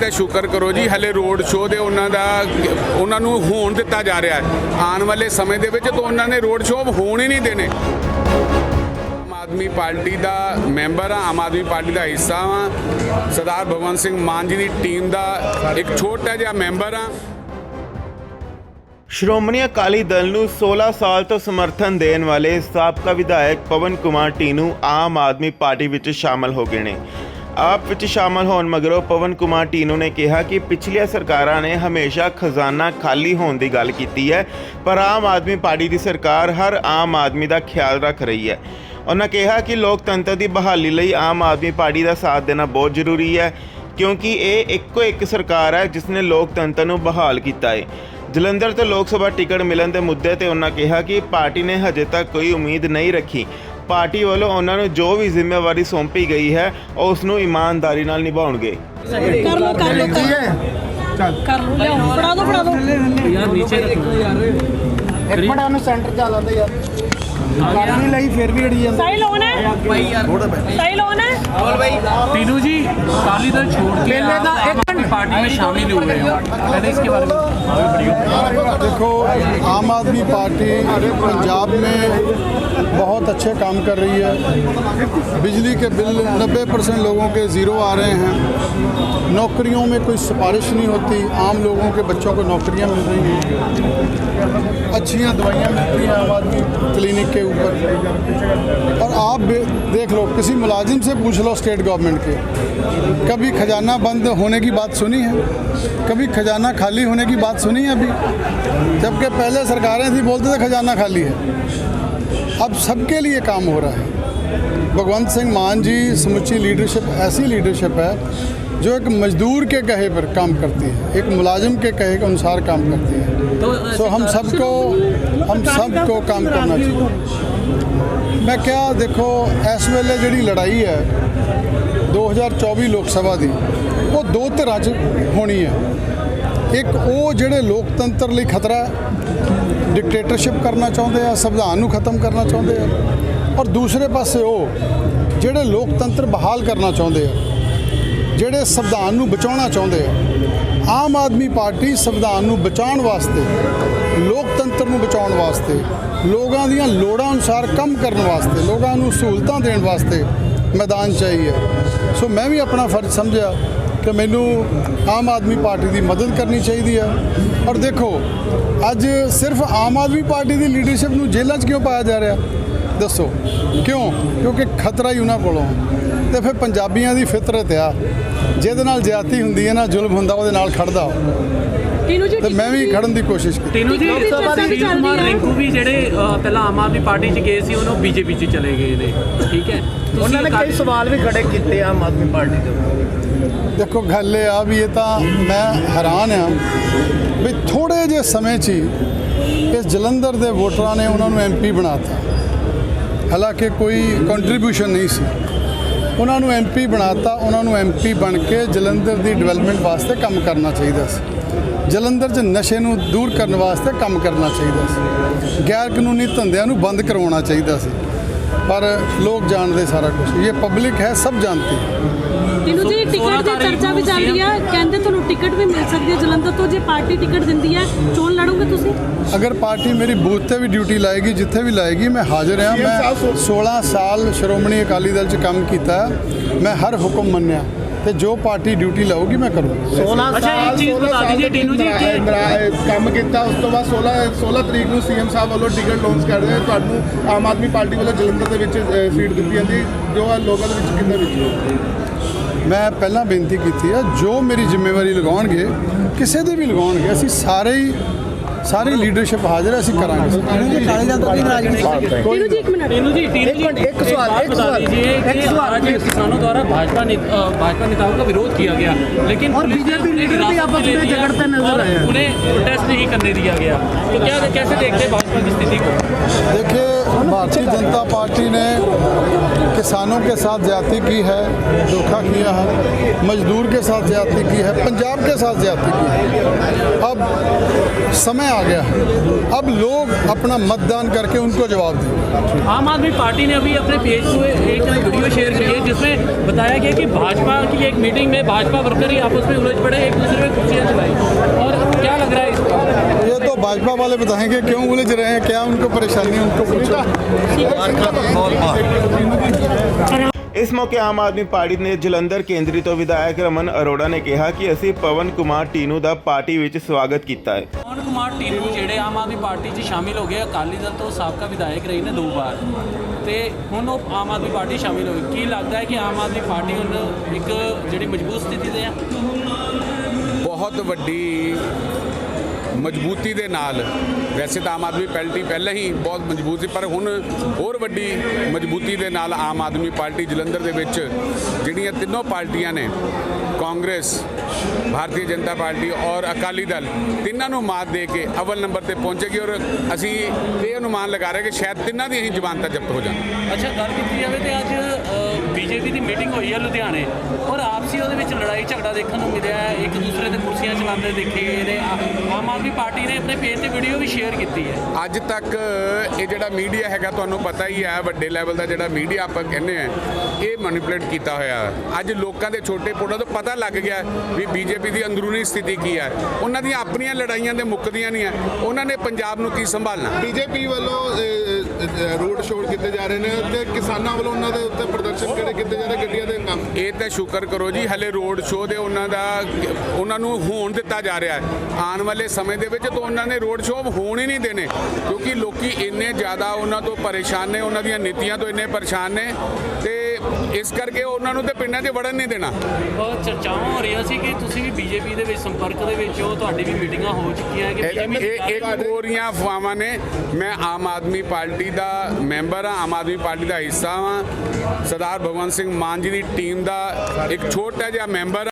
ਤੇ ਸ਼ੁਕਰ ਕਰੋ ਜੀ, ਹਲੇ ਰੋਡ ਸ਼ੋਅ ਦੇ ਉਹਨਾਂ ਦਾ, ਉਹਨਾਂ ਨੂੰ ਹੋਣ ਦਿੱਤਾ ਜਾ ਰਿਹਾ ਹੈ। ਆਉਣ ਵਾਲੇ ਸਮੇਂ ਦੇ ਵਿੱਚ ਤਾਂ ਉਹਨਾਂ ਨੇ ਰੋਡ ਸ਼ੋਅ ਹੋਣ ਹੀ ਨਹੀਂ ਦੇਣੇ। ਆਦਮੀ ਪਾਰਟੀ ਦਾ ਮੈਂਬਰ ਆ, ਆਮ ਆਦਮੀ ਪਾਰਟੀ ਦਾ ਹਿੱਸਾ ਆ। ਸਰਦਾਰ ਭਗਵੰਤ ਸਿੰਘ ਮਾਨ ਜੀ ਦੀ ਟੀਮ ਦਾ ਇੱਕ ਛੋਟਾ ਜਿਹਾ ਮੈਂਬਰ ਆ। ਸ਼੍ਰੋਮਣੀ ਅਕਾਲੀ ਦਲ ਨੂੰ 16 ਸਾਲ ਤੋਂ ਸਮਰਥਨ ਦੇਣ ਵਾਲੇ ਸਾਬਕਾ ਵਿਧਾਇਕ ਪਵਨ ਕੁਮਾਰ ਟੀਨੂ ਆਮ ਆਦਮੀ ਪਾਰਟੀ ਵਿੱਚ ਸ਼ਾਮਲ ਹੋ ਗਏ ਨੇ। ਆਪ ਵਿੱਚ ਸ਼ਾਮਲ ਹੋਣ ਮਗਰੋਂ ਪਵਨ ਕੁਮਾਰ ਟੀਨੂ ਨੇ ਕਿਹਾ ਕਿ ਪਿਛਲੀਆਂ ਸਰਕਾਰਾਂ ਨੇ ਹਮੇਸ਼ਾ ਖਜ਼ਾਨਾ ਖਾਲੀ ਹੋਣ ਦੀ ਗੱਲ ਕੀਤੀ ਹੈ, ਪਰ ਆਮ ਆਦਮੀ ਪਾਰਟੀ ਦੀ ਸਰਕਾਰ ਹਰ ਆਮ ਆਦਮੀ ਦਾ ਖਿਆਲ ਰੱਖ ਰਹੀ ਹੈ। ਉਹਨਾਂ ਕਿਹਾ ਕਿ ਲੋਕਤੰਤਰ ਦੀ ਬਹਾਲੀ ਲਈ ਆਮ ਆਦਮੀ ਪਾਰਟੀ ਦਾ ਸਾਥ ਦੇਣਾ ਬਹੁਤ ਜ਼ਰੂਰੀ ਹੈ, ਕਿਉਂਕਿ ਇਹ ਇੱਕੋ ਇੱਕ ਸਰਕਾਰ ਹੈ ਜਿਸ ਨੇ ਲੋਕਤੰਤਰ ਨੂੰ ਬਹਾਲ ਕੀਤਾ ਹੈ। ਜਲੰਧਰ ਤੋਂ ਲੋਕ ਸਭਾ ਟਿਕਟ ਮਿਲਣ ਦੇ ਮੁੱਦੇ ਤੇ ਉਹਨਾਂ ਕਿਹਾ ਕਿ ਪਾਰਟੀ ਨੇ ਹਜੇ ਤੱਕ ਕੋਈ ਉਮੀਦ ਨਹੀਂ ਰੱਖੀ। ਪਾਰਟੀ ਵੱਲੋਂ ਉਹਨਾਂ ਨੂੰ ਜੋ ਵੀ ਜ਼ਿੰਮੇਵਾਰੀ ਸੌਂਪੀ ਗਈ ਹੈ ਉਹ ਉਸ ਨੂੰ ਇਮਾਨਦਾਰੀ ਨਾਲ ਨਿਭਾਉਣਗੇ। ਕਰ ਲੋ ਕਰ ਲੋ ਕਰ ਲੋ ਲਿਆਓ। ਫੜਾ ਦੋ ਫੜਾ ਦੋ। ਯਾਰ ਨੀਚੇ ਇੱਕ ਮਿੰਟ ਉਹਨੂੰ ਸੈਂਟਰ ਚ ਲਾਉਂਦੇ ਯਾਰ ਕਰ ਨਹੀਂ ਲਈ ਫਿਰ ਵੀ ਅੜੀ ਜਾਂਦਾ ਸਾਈ ਲੋਨ ਹੈ ਭਾਈ ਯਾਰ ਸਾਈ ਲੋਨ है तीनू जी अकाली दल छोड़ के आप आम आदमी पार्टी में शामिल हुए हो पहले इसके बारे में देखो आम आदमी पार्टी पंजाब में बहुत अच्छे काम कर रही है बिजली के बिल 90 परसेंट लोगों के ज़ीरो आ रहे हैं नौकरियों में कोई सिफारिश नहीं होती आम लोगों के बच्चों को नौकरियां मिल रही हैं अच्छियाँ दवाइयाँ मिलती हैं आम आदमी क्लिनिक के ऊपर। और आप देख लो, किसी मुलाजिम से पूछ लो स्टेट गवर्नमेंट के, कभी खजाना बंद होने की बात सुनी है? कभी खजाना खाली होने की बात सुनी है अभी? जबकि पहले सरकारें थी, बोलते थे खजाना खाली है। अब सबके लिए काम हो रहा है। भगवंत सिंह मान जी, समुची लीडरशिप, ऐसी लीडरशिप है, जो एक मजदूर के कहे पर काम करती है, एक मुलाजिम के कहे के अनुसार काम करती है। सो हम सबको हम सबको काम करना चाहिए मैं क्या देखो ਇਸ ਵੇਲੇ ਜਿਹੜੀ ਲੜਾਈ ਹੈ 2024 ਲੋਕ ਸਭਾ ਦੀ ਉਹ ਦੋ ਧਿਰਾਂ 'ਚ ਹੋਣੀ ਹੈ ਇੱਕ ਉਹ ਜਿਹੜੇ ਲੋਕਤੰਤਰ ਲਈ ਖਤਰਾ ਹੈ ਡਿਕਟੇਟਰਸ਼ਿਪ ਕਰਨਾ ਚਾਹੁੰਦੇ ਆ ਸੰਵਿਧਾਨ ਨੂੰ ਖਤਮ ਕਰਨਾ ਚਾਹੁੰਦੇ ਆ ਔਰ ਦੂਸਰੇ ਪਾਸੇ ਉਹ ਜਿਹੜੇ ਲੋਕਤੰਤਰ ਬਹਾਲ ਕਰਨਾ ਚਾਹੁੰਦੇ ਆ ਜਿਹੜੇ ਸੰਵਿਧਾਨ ਨੂੰ ਬਚਾਉਣਾ ਚਾਹੁੰਦੇ ਆ ਆਮ ਆਦਮੀ ਪਾਰਟੀ ਸੰਵਿਧਾਨ ਨੂੰ ਬਚਾਉਣ ਵਾਸਤੇ, ਲੋਕਤੰਤਰ ਨੂੰ ਬਚਾਉਣ ਵਾਸਤੇ, ਲੋਕਾਂ ਦੀਆਂ ਲੋੜਾਂ ਅਨੁਸਾਰ ਕੰਮ ਕਰਨ ਵਾਸਤੇ, ਲੋਕਾਂ ਨੂੰ ਸਹੂਲਤਾਂ ਦੇਣ ਵਾਸਤੇ ਮੈਦਾਨ 'ਚ ਹੈ। ਸੋ ਮੈਂ ਵੀ ਆਪਣਾ ਫਰਜ਼ ਸਮਝਿਆ ਕਿ ਮੈਨੂੰ ਆਮ ਆਦਮੀ ਪਾਰਟੀ ਦੀ ਮਦਦ ਕਰਨੀ ਚਾਹੀਦੀ ਹੈ। ਔਰ ਦੇਖੋ, ਅੱਜ ਸਿਰਫ ਆਮ ਆਦਮੀ ਪਾਰਟੀ ਦੀ ਲੀਡਰਸ਼ਿਪ ਨੂੰ ਜੇਲ੍ਹਾਂ 'ਚ ਕਿਉਂ ਪਾਇਆ ਜਾ ਰਿਹਾ? ਦੱਸੋ ਕਿਉਂ? ਕਿਉਂਕਿ ਖਤਰਾ ਹੀ ਉਹਨਾਂ ਕੋਲੋਂ। ਤੇ ਫਿਰ ਪੰਜਾਬੀਆਂ ਦੀ ਫਿਤਰਤ ਆ। ਜਿਹਦੇ ਨਾਲ ਜ਼ਿਆਤੀ ਹੁੰਦੀ ਹੈ ਨਾ ਜ਼ੁਲਮ ਹੁੰਦਾ ਉਹਦੇ ਨਾਲ ਖੜਦਾ ਤੀਨੂ ਤੇ ਮੈਂ ਵੀ ਖੜਨ ਦੀ ਕੋਸ਼ਿਸ਼ ਕੀਤੀ। ਤੀਨੂ ਜੀ ਸਭਾ ਦੀ ਕੁਮਾਰ ਰਿੰਕੂ ਵੀ ਜਿਹੜੇ ਪਹਿਲਾਂ ਆਮ ਆਦਮੀ ਪਾਰਟੀ 'ਚ ਗਏ ਸੀ ਉਹਨਾਂ ਬੀਜੇਪੀ 'ਚ ਚਲੇ ਗਏ ਨੇ। ਠੀਕ ਹੈ? ਉਹਨਾਂ ਨੇ ਕਈ ਸਵਾਲ ਵੀ ਖੜੇ ਕੀਤੇ ਆਮ ਆਦਮੀ ਪਾਰਟੀ ਦੇ ਦੇਖੋ ਗੱਲ ਇਹ ਆ ਵੀ ਇਹ ਤਾਂ ਮੈਂ ਹੈਰਾਨ ਆ ਵੀ ਥੋੜੇ ਜੇ ਸਮੇਂ 'ਚ ਇਸ ਜਲੰਧਰ ਦੇ ਵੋਟਰਾਂ ਨੇ ਉਹਨਾਂ ਨੂੰ ਐਮਪੀ ਬਣਾਤਾ ਹਾਲਾਂਕਿ ਕੋਈ ਕੰਟਰੀਬਿਊਸ਼ਨ ਨਹੀਂ ਸੀ। ਉਹਨਾਂ ਨੂੰ ਐਮਪੀ ਬਣਾਤਾ, ਉਹਨਾਂ ਨੂੰ ਐਮਪੀ ਬਣ ਕੇ ਜਲੰਧਰ ਦੀ ਡਿਵੈਲਪਮੈਂਟ ਵਾਸਤੇ ਕੰਮ ਕਰਨਾ ਚਾਹੀਦਾ ਸੀ। ਜਲੰਧਰ 'ਚ ਨਸ਼ੇ ਨੂੰ ਦੂਰ ਕਰਨ ਵਾਸਤੇ ਕੰਮ ਕਰਨਾ ਚਾਹੀਦਾ ਸੀ। ਗੈਰ ਕਾਨੂੰਨੀ ਧੰਦਿਆਂ ਨੂੰ ਬੰਦ ਕਰਵਾਉਣਾ ਚਾਹੀਦਾ ਸੀ। ਪਰ ਲੋਕ ਜਾਣਦੇ ਸਾਰਾ ਕੁਝ ਇਹ ਪਬਲਿਕ ਹੈ ਸਭ ਜਾਣਤੀ ਹੈ। ਟੀਨੂ ਜੀ ਟਿਕਟ ਦੀ ਚਰਚਾ ਵੀ ਚੱਲ ਰਹੀ ਹੈ। ਕਹਿੰਦੇ ਤੁਹਾਨੂੰ ਟਿਕਟ ਵੀ ਮਿਲ ਸਕਦੀ ਹੈ। ਜਲੰਧਰ ਤੋਂ ਜੇ ਪਾਰਟੀ ਟਿਕਟ ਦਿੰਦੀ ਹੈ ਚੋਣ ਲੜੋਗੇ ਤੁਸੀਂ? ਅਗਰ ਪਾਰਟੀ ਮੇਰੀ ਬੂਥ ਤੇ ਵੀ ਡਿਊਟੀ ਲਾਏਗੀ ਜਿੱਥੇ ਵੀ ਲਾਏਗੀ ਮੈਂ ਹਾਜ਼ਰ ਹਾਂ। ਮੈਂ 16 ਸਾਲ ਸ਼੍ਰੋਮਣੀ ਅਕਾਲੀ ਦਲ 'ਚ ਕੰਮ ਕੀਤਾ। ਮੈਂ ਹਰ ਹੁਕਮ ਮੰਨਿਆ। ਤੇ ਜੋ ਪਾਰਟੀ ਡਿਊਟੀ ਲਾਊਗੀ ਮੈਂ ਕਰੂੰਗਾ। 16 ਅੱਛਾ, ਇੱਕ ਸਾਲ ਚੀਜ਼ 16 ਬਤਾ ਸਾਲ ਦਈਏ ਦੇ ਟੀਨੂ ਜੀ ਕਿ- ਕੰਮ ਕੀਤਾ ਉਸ ਤੋਂ ਬਾਅਦ 16 16 ਤਰੀਕ ਨੂੰ ਸੀਐਮ ਸਾਹਿਬ ਵੱਲੋਂ ਟਿਕਟ ਲਾਂਚ ਕਰ ਰਹੇ ਤੁਹਾਨੂੰ ਆਮ ਆਦਮੀ ਪਾਰਟੀ ਵੱਲੋਂ ਜਲੰਧਰ ਦੇ ਵਿੱਚ ਸੀਟ ਦਿੱਤੀ ਜਾਂਦੀ ਜੋ ਆ ਲੋਕਾਂ ਦੇ ਵਿੱਚ ਕਿੰਨੇ ਵਿੱਚ ਮੈਂ ਪਹਿਲਾਂ ਬੇਨਤੀ ਕੀਤੀ ਹੈ ਜੋ ਮੇਰੀ ਜ਼ਿੰਮੇਵਾਰੀ ਲਗਾਉਣਗੇ ਕਿਸੇ ਦੇ ਵੀ ਲਗਾਉਣਗੇ ਅਸੀਂ ਸਾਰੇ ਹੀ ਸਾਰੀ ਲੀਡਰਸ਼ਿਪ ਹਾਜ਼ਰ ਹੈ ਅਸੀਂ ਕਰਾਂਗੇ ਟੀਨੂ ਜੀ ਇੱਕ ਮਿੰਟ टीनू जी टीनू जी मिनट, एक सवाल, बात एक बता सवाल, दीजिए एक कि सवाल, आज please। किसानों द्वारा भाजपा ने- अ, भाजपा नेताओं का विरोध किया गया लेकिन और पुलिस ने बीजेपी उन्हें लीडर भी हिरासत आपस ले में लिया झगड़ते नजर और आए हैं। उन्हें प्रोटेस्ट नहीं करने दिया गया तो क्या कैसे देखते हैं भाजपा की स्थिति को देखिए भारतीय जनता पार्टी ने किसानों के साथ ज्यादती की है, धोखा किया है, मजदूर के साथ ज्यादती की है, पंजाब के साथ ज्यादती की है। अब समय आ गया है। अब लोग अपना मतदान करके उनको जवाब देंगे आम आदमी पार्टी ने अभी अपने पेज पे एक वीडियो शेयर की है, जिसमें बताया गया कि भाजपा की एक मीटिंग में भाजपा वर्कर ही आपस में उलझ पड़े, एक दूसरे में कुर्सियाँ चलाई और क्या लग रहा है ये तो भाजपा वाले बताएंगे क्यों उलझ रहे हैं क्या उनको परेशानी है उनको पूछो ਇਸ ਮੌਕੇ ਆਮ ਆਦਮੀ ਪਾਰਟੀ ਨੇ ਜਲੰਧਰ ਕੇਂਦਰੀ ਤੋਂ ਵਿਧਾਇਕ ਰਮਨ ਅਰੋੜਾ ਨੇ ਕਿਹਾ ਕਿ ਅਸੀਂ ਪਵਨ ਕੁਮਾਰ ਟੀਨੂ ਦਾ ਪਾਰਟੀ ਵਿੱਚ ਸਵਾਗਤ ਕੀਤਾ ਹੈ ਪਵਨ ਕੁਮਾਰ ਟੀਨੂ ਜਿਹੜੇ ਆਮ ਆਦਮੀ ਪਾਰਟੀ 'ਚ ਸ਼ਾਮਿਲ ਹੋ ਗਏ ਅਕਾਲੀ ਦਲ ਤੋਂ ਸਾਬਕਾ ਵਿਧਾਇਕ ਰਹੇ ਨੇ ਦੋ ਵਾਰ ਤੇ ਹੁਣ ਉਹ ਆਮ ਆਦਮੀ ਪਾਰਟੀ ਸ਼ਾਮਿਲ ਹੋ ਗਏ ਕੀ ਲੱਗਦਾ ਹੈ ਕਿ ਆਮ ਆਦਮੀ ਪਾਰਟੀ ਹੁਣ ਇੱਕ ਜਿਹੜੀ ਮਜ਼ਬੂਤ ਸਥਿਤੀ ਤੇ ਆ ਬਹੁਤ ਵੱਡੀ ਮਜ਼ਬੂਤੀ ਦੇ ਨਾਲ। ਵੈਸੇ ਤਾਂ ਆਮ ਆਦਮੀ ਪਾਰਟੀ ਪਹਿਲਾਂ ਹੀ ਬਹੁਤ ਮਜ਼ਬੂਤ ਸੀ, ਪਰ ਹੁਣ ਹੋਰ ਵੱਡੀ ਮਜ਼ਬੂਤੀ ਦੇ ਨਾਲ ਆਮ ਆਦਮੀ ਪਾਰਟੀ ਜਲੰਧਰ ਦੇ ਵਿੱਚ ਜਿਹੜੀਆਂ ਤਿੰਨੋਂ ਪਾਰਟੀਆਂ ਨੇ, ਕਾਂਗਰਸ, ਭਾਰਤੀ ਜਨਤਾ ਪਾਰਟੀ ਔਰ ਅਕਾਲੀ ਦਲ, ਤਿੰਨਾਂ ਨੂੰ ਮਾਤ ਦੇ ਕੇ ਅਵਲ ਨੰਬਰ ਤੇ ਪਹੁੰਚੇਗੀ ਔਰ ਅਸੀਂ ਇਹ ਅਨੁਮਾਨ ਲਗਾ ਰਹੇ ਕਿ ਸ਼ਾਇਦ ਤਿੰਨਾਂ ਦੀ ਹੀ ਜ਼ਮਾਨਤਾਂ ਜ਼ਬਤ ਹੋ ਜਾਣ। ਅੱਛਾ, ਗੱਲ ਕੀਤੀ ਜਾਵੇ ਤੇ ਅੱਜ ਬੀਜੇਪੀ ਦੀ ਮੀਟਿੰਗ ਹੋਈ ਹੈ ਲੁਧਿਆਣੇ ਔਰ ਆਪਸੀ ਉਹਦੇ ਵਿੱਚ ਲੜਾਈ ਝਗੜਾ ਦੇਖਣ ਨੂੰ ਮਿਲਿਆ ਹੈ। ਇੱਕ ਦੂਸਰੇ ਤੇ ਕੁਰਸੀਆਂ ਚਲਾਉਂਦੇ ਦੇਖੇ ਗਏ ਨੇ ਆਮ ਆਦਮੀ ਪਾਰਟੀ ਨੇ ਆਪਣੇ ਪੇਜ ਤੇ ਵੀਡੀਓ ਵੀ ਸ਼ੇਅਰ ਕੀਤੀ ਹੈ। ਅੱਜ ਤੱਕ ਇਹ ਜਿਹੜਾ ਮੀਡੀਆ ਹੈਗਾ ਤੁਹਾਨੂੰ ਪਤਾ ਹੀ ਹੈ ਵੱਡੇ ਲੈਵਲ ਦਾ ਜਿਹੜਾ ਮੀਡੀਆ ਆਪਾਂ ਕਹਿੰਦੇ ਆ ਇਹ ਮੈਨੀਪੂਲੇਟ ਕੀਤਾ ਹੋਇਆ। ਹੈ। ਅੱਜ ਲੋਕਾਂ ਦੇ ਛੋਟੇ ਪੋਟਾਂ ਤੋਂ ਪਤਾ ਲੱਗ ਗਿਆ ਵੀ ਬੀਜੇਪੀ ਦੀ ਅੰਦਰੂਨੀ ਸਥਿਤੀ ਕੀ ਹੈ। ਉਹਨਾਂ ਦੀਆਂ ਆਪਣੀਆਂ ਲੜਾਈਆਂ ਦੇ ਮੁੱਕਦੀਆਂ ਨਹੀਂ ਹੈ। ਉਹਨਾਂ ਨੇ ਪੰਜਾਬ ਨੂੰ ਕੀ ਸੰਭਾਲਣਾ? ਬੀਜੇਪੀ ਵੱਲੋਂ ਰੋਡ ਸ਼ੋਅ ਕੀਤੇ ਜਾ ਰਹੇ ਨੇ ਤੇ ਕਿਸਾਨਾਂ ਵੱਲੋਂ ਉਹਨਾਂ ਦੇ ਉੱਤੇ ਪ੍ਰਦਰਸ਼ਨ ਕਿਹੜੇ ਕੀਤੇ ਜਾ ਰਹੇ, ਗੱਡੀਆਂ ਦੇ ਕੰਮ ਇਹ ਤਾਂ ਸ਼ੁਕਰ ਕਰੋ ਜੀ, ਹਲੇ ਰੋਡ ਸ਼ੋਅ ਦੇ ਉਹਨਾਂ ਦਾ, ਉਹਨਾਂ ਨੂੰ ਹੋਣ ਦਿੱਤਾ ਜਾ ਰਿਹਾ ਹੈ। ਆਉਣ ਵਾਲੇ ਸਮੇਂ ਦੇ ਵਿੱਚ ਤਾਂ ਉਹਨਾਂ ਨੇ ਰੋਡ ਸ਼ੋਅ ਹੋਣ ਹੀ ਨਹੀਂ ਦੇਣੇ, ਕਿਉਂਕਿ ਲੋਕੀ ਇੰਨੇ ਜ਼ਿਆਦਾ ਉਹਨਾਂ ਤੋਂ ਪਰੇਸ਼ਾਨ ਨੇ, ਉਹਨਾਂ ਦੀਆਂ ਨੀਤੀਆਂ ਤੋਂ ਇੰਨੇ ਪਰੇਸ਼ਾਨ ਨੇ ਤੇ ਇਸ ਕਰਕੇ ਉਹਨਾਂ ਨੂੰ ਤੇ ਪਿੰਡਾਂ 'ਚ ਵੜਨ ਨਹੀਂ ਦੇਣਾ। ਔਰ ਚਰਚਾਵਾਂ ਹੋ ਰਹੀਆਂ ਸੀ ਕਿ ਤੁਸੀਂ ਵੀ ਬੀਜੇਪੀ ਦੇ ਵਿੱਚ ਸੰਪਰਕ ਦੇ ਵਿੱਚ ਹੋ ਤੁਹਾਡੀ ਵੀ ਮੀਟਿੰਗਾਂ ਹੋ ਚੁੱਕੀਆਂ ਹੈ ਕਿ ਇਹ ਇੱਕ ਕੋਰੀਆਂ ਅਫਵਾਹਾਂ ਨੇ। ਮੈਂ ਆਮ ਆਦਮੀ ਪਾਰਟੀ ਦਾ ਮੈਂਬਰ ਹਾਂ ਆਮ ਆਦਮੀ ਪਾਰਟੀ ਦਾ ਹਿੱਸਾ ਹਾਂ ਸਰਦਾਰ ਭਗਵੰਤ ਸਿੰਘ ਮਾਨ ਜੀ ਦੀ ਟੀਮ ਦਾ ਇੱਕ ਛੋਟਾ ਜਿਹਾ ਮੈਂਬਰ